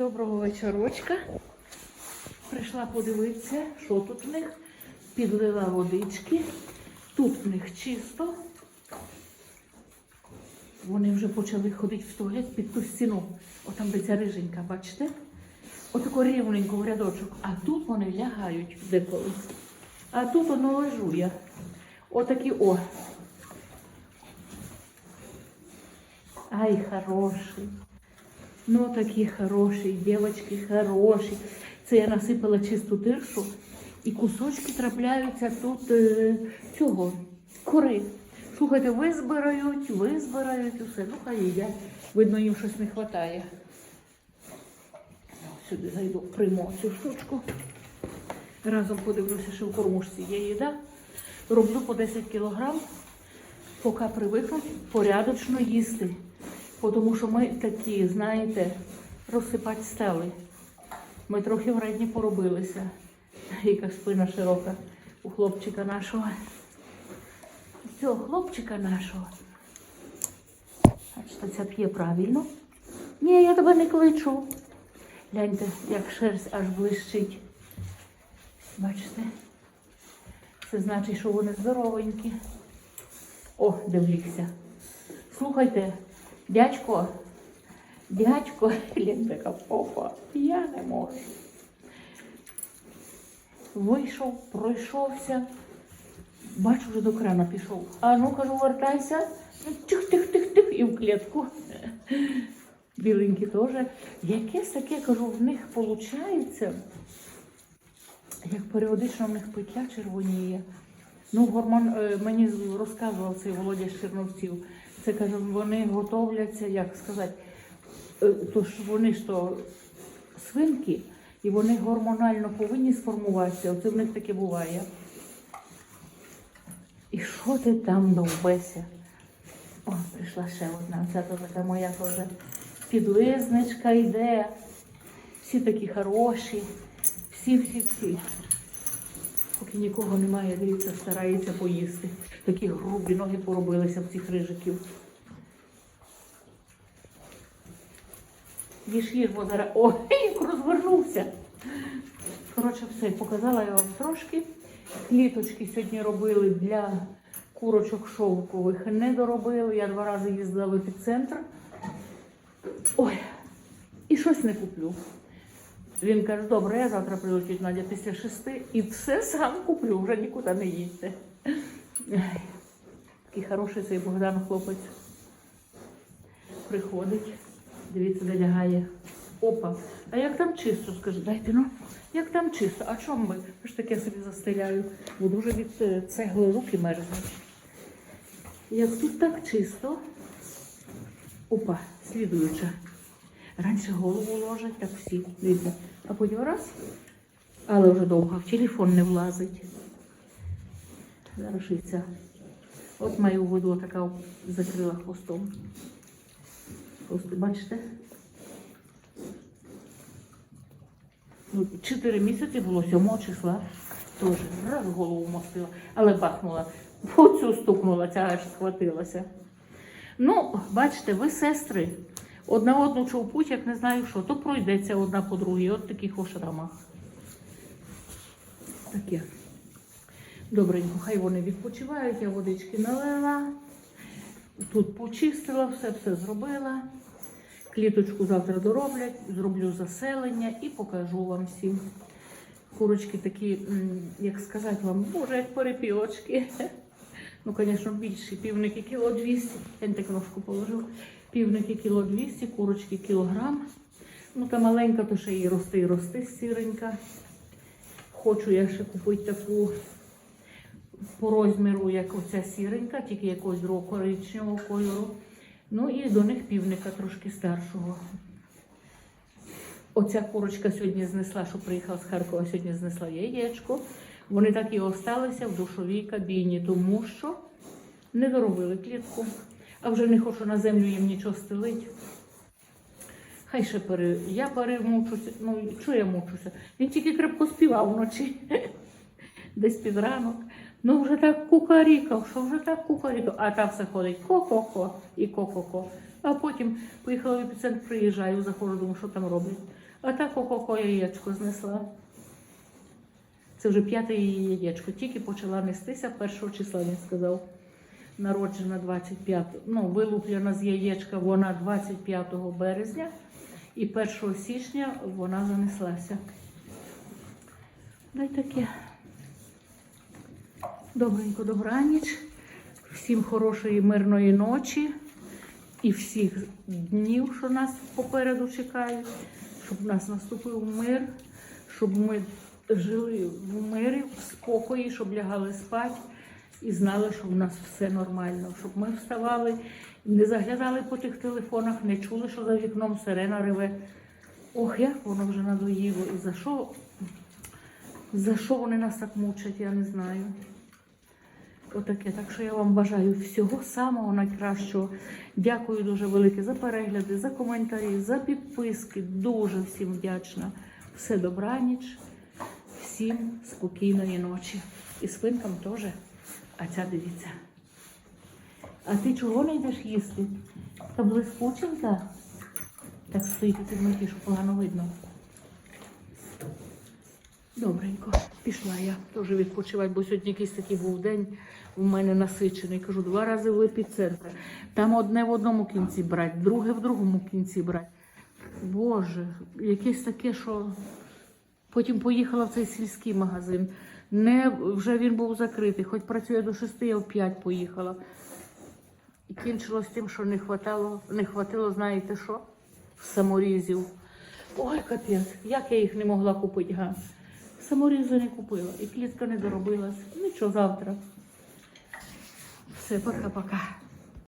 Доброго вечорочка. Прийшла подивитися, що тут в них. Підлила водички. Тут в них чисто. Вони вже почали ходити в туалет під ту стіну. Отам, де ця риженька, бачите? Отако рівненько в рядочок. А тут вони лягають деколи. А тут воно лежує. Отакі о. Ай, хороший. Ну, такі хороші, дівчатки хороші. Це я насипала чисту тиршу і кусочки трапляються тут е, цього кори. Слухайте, визбирають, визбирають усе. Ну, хай їдять. Видно, їм щось не вистачає. Сюди зайду, прийму цю штучку. Разом подивлюся, що в кормушці є їда. Роблю по 10 кілограм, поки привикнуть порядочно їсти. Тому що ми такі, знаєте, розсипати стели. Ми трохи вредні поробилися. Яка спина широка у хлопчика нашого. Цього хлопчика нашого. Бачите, це п'є правильно. Ні, я тебе не кличу. Гляньте, як шерсть аж блищить. Бачите? Це значить, що вони здоровенькі. О, дивлюся. Слухайте, дядько, дядько, така попа, я не можу. Вийшов, пройшовся, бачу, вже до крана пішов. А ну кажу, вертайся. Тих-тих-тих-тих і в клітку. Біленькі теж. Якесь таке, кажу, в них виходить, як періодично в них петля червоніє. Ну, гормон е, мені розказував цей Володя з Черновців. Це каже, вони готовляться, як сказати, е, то ж вони ж то свинки, і вони гормонально повинні сформуватися. Оце в них таке буває. І що ти там довбеся? О, прийшла ще одна. Ця то така моя теж підлизничка йде. Всі такі хороші. Всі, всі, всі. Поки нікого немає, дивіться, старається поїсти. Такі грубі ноги поробилися в цих рижиків. Їж їж, бо зараз. О, як розвернувся. Коротше, все, показала я вам трошки. Кліточки сьогодні робили для курочок шовкових. Не доробили. Я два рази їздила в епіцентр. Ой, і щось не куплю. Він каже, добре, я завтра прилетить Надя після шести і все сам куплю, вже нікуди не їдьте. Такий хороший цей Богдан хлопець. Приходить, дивіться, де лягає. Опа. А як там чисто, скажи, дайте ну, як там чисто? А чому ви? Ж таке собі застеляю, бо дуже від е, цегли руки мерзнуть. Як тут так чисто. Опа, слідуюча. Раніше голову ложать, так всі. Дивіться. А потім раз. Але вже довго в телефон не влазить. Зараз і. От мою воду така закрила хвостом. Хвости, бачите? Ну, чотири місяці було 7 числа. Теж раз голову мостила, але бахнула. В цю стукнула, ця аж схватилася. Ну, бачите, ви сестри. Одна одну човпуть, як не знаю що, то пройдеться одна по другій, от таких о шрамах. Таке. Добренько, хай вони відпочивають, я водички налила. Тут почистила, все, все зробила. Кліточку завтра дороблять, зроблю заселення і покажу вам всім. Курочки такі, як сказати вам, боже, як перепілочки. Ну, звісно, більші. Півники кіло 200. Я не так ножку положив. Півники кіло 200, курочки кілограм. Ну, та маленька, то ще і рости, і рости сіренька. Хочу я ще купити таку по розміру, як оця сіренька, тільки якогось другого коричневого кольору. Ну і до них півника трошки старшого. Оця курочка сьогодні знесла, що приїхала з Харкова, сьогодні знесла яєчко. Вони так і осталися в душовій кабіні, тому що не доробили клітку. А вже не хочу на землю їм нічого стелити. Хай ще пере... Я перемучуся. Ну, що я мучуся? Він тільки крепко співав вночі. Десь під ранок. Ну вже так кукарікав, що вже так кукарікав, а там все ходить ко-ко-ко і ко-ко-ко. А потім поїхала в епіцентр, приїжджаю, заходжу, думаю, що там роблять. А так ко-ко-ко яєчко знесла. Це вже п'яте яєчко. Тільки почала нестися першого числа, він сказав. Народжена 25, ну, вилуплена з яєчка вона 25 березня і 1 січня вона занеслася. Дай таке. Добренько добраніч. Всім хорошої мирної ночі і всіх днів, що нас попереду чекають, щоб у нас наступив мир, щоб ми жили в мирі, в спокої, щоб лягали спати і знали, що в нас все нормально, щоб ми вставали, не заглядали по тих телефонах, не чули, що за вікном сирена реве. Ох, як воно вже надоїло. І за що, за що вони нас так мучать, я не знаю. Отаке. Так що я вам бажаю всього самого найкращого. Дякую дуже велике за перегляди, за коментарі, за підписки. Дуже всім вдячна. Все добраніч, всім спокійної ночі. І свинкам теж. А ця дивіться. А ти чого не йдеш їсти? Та блискученька? Так стоїть у темноті, що погано видно. Добренько, пішла я теж відпочивати, бо сьогодні якийсь такий був день у мене насичений. Кажу, два рази в епіцентр. Там одне в одному кінці брати, друге в другому кінці брати. Боже, якесь таке, що потім поїхала в цей сільський магазин. Не, вже він був закритий, хоч працює до шести, я в п'ять поїхала. І кінчилось тим, що не хватало, не хватило, знаєте що? Саморізів. Ой, капець, як я їх не могла купити, га? Саморізи не купила, і клітка не доробилась. Нічого завтра. Все, пока-пока.